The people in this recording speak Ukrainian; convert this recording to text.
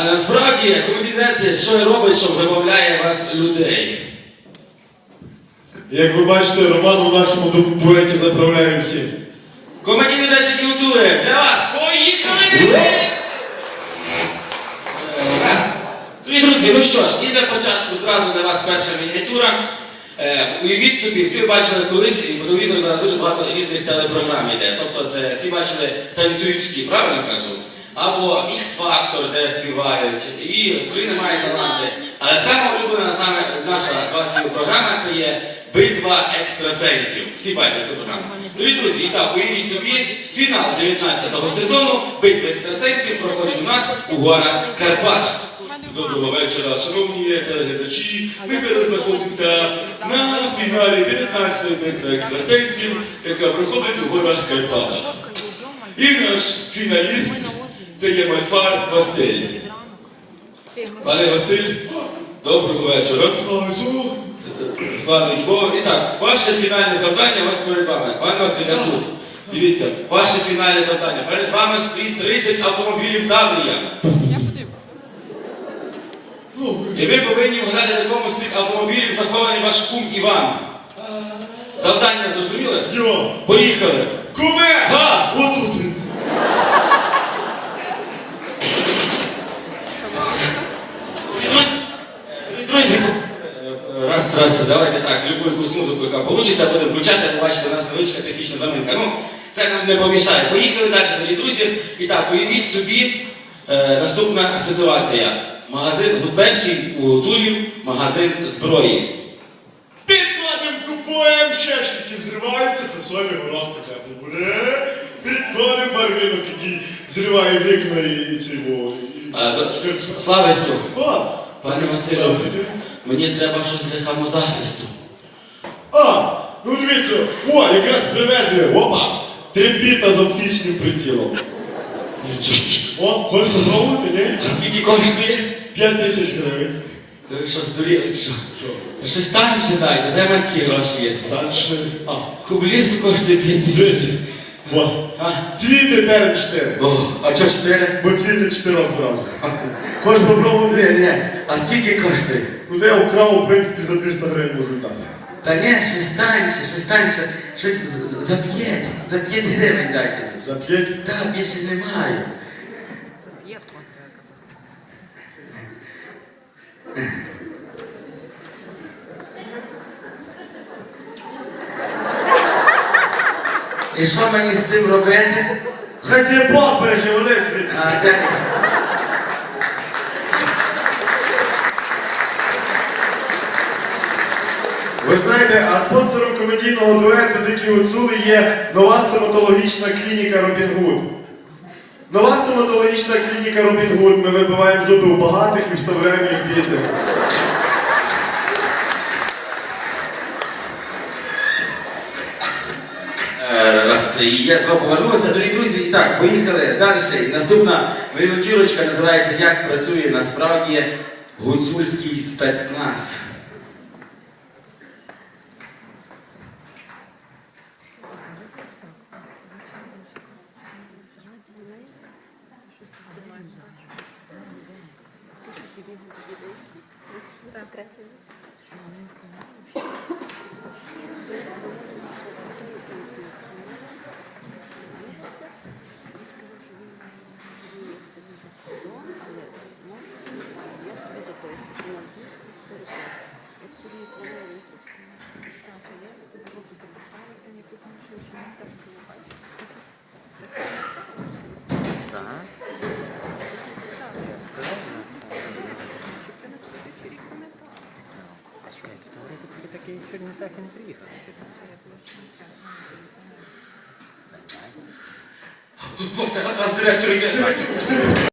А насправді комедійне що робить, що забавляє вас людей. Як ви бачите, Роман у нашому ду- дуеті заправляє всім. Комедійні людей такі гуцули. Для вас поїхали! Е. Дорогі друзі, ну що ж, і для початку зразу для вас перша мініатюра. Е, уявіть собі, всі бачили колись, і по телевізору зараз дуже багато різних телепрограм йде. Тобто це всі бачили танцюють всі, правильно кажу? Або X-Factor, де співають, і Україна має таланти. Але саме улюблена нами наша з програма це є битва екстрасенсів. Всі бачать цю програму. Дорогі друзі, і так, уявіть собі, фінал 19-го сезону битви екстрасенсів проходить у нас у горах Карпатах. Доброго вечора, шановні телеглядачі. Ми зараз знаходимося на фіналі 19-ї битви екстрасенсів, яка проходить у горах Карпатах. І наш фіналіст це є Мальфар Василь. Пане Василь, доброго вечора. Слава Богу. І так, ваше фінальне завдання ось перед вами. Пане Василь, я тут. Дивіться, ваше фінальне завдання. Перед вами стоїть 30 автомобілів Таврія. І ви повинні вгадати, в якому з цих автомобілів захований ваш кум Іван. Завдання зрозуміли? йо! Поїхали! Куме! Отут він. Друзі, е, раз, давайте так, любу якусь музику, яка вийде, буде включати, побачите, у нас невеличка технічна заминка. Ну, це нам не помішає. Поїхали далі, дорогі друзі. І так, уявіть собі е, наступна ситуація. Магазин Гудбенші у Гуцулів, магазин зброї. Підходимо, купуємо щешників, зриваються, фасолі горох таке буде. Підходимо барвінок, який зриває вікна і, ці во. і- А, до- Слава Ісу! Пане Василю, мені треба щось для самозахисту. А, ну дивіться, о, якраз привезли, опа, трембіта з оптичним прицілом. О, хочеш попробувати, ні? А скільки коштує? 5 тисяч гривень. Ви що здуріли, що? Та Щось танше дайте, де такі гроші є? Дальше. А, Кублісу коштує 5 тисяч. дивіться. О, А? цвіти терен 4. А чого 4? Бо цвіти 4 зразу. Хочеш попробувати? Ні, ні. А скільки коштує? Ну де я вкрав, в принципі, за 300 гривень можу дати. Та ні, щось танше, щось танше. Щось за 5. За 5 гривень дайте. За 5? Та більше немає. І що мені з цим робити? Хай тебе Бог береже, вони звідси. А. Ви знаєте, а спонсором комедійного дуету Дикі Гуцули є нова стоматологічна клініка Робін Гуд. Нова стоматологічна клініка Робін Гуд. Ми вибиваємо зуби у багатих і вставляємо їх бідних. Е, і я знову повернувся, дорогі друзі, і так, поїхали далі. Наступна вивчурочка називається Як працює насправді гуцульський спецназ. Чекайте, то вроде тобі такий Чернівцях і не приїхав. Вася, от вас директор йде.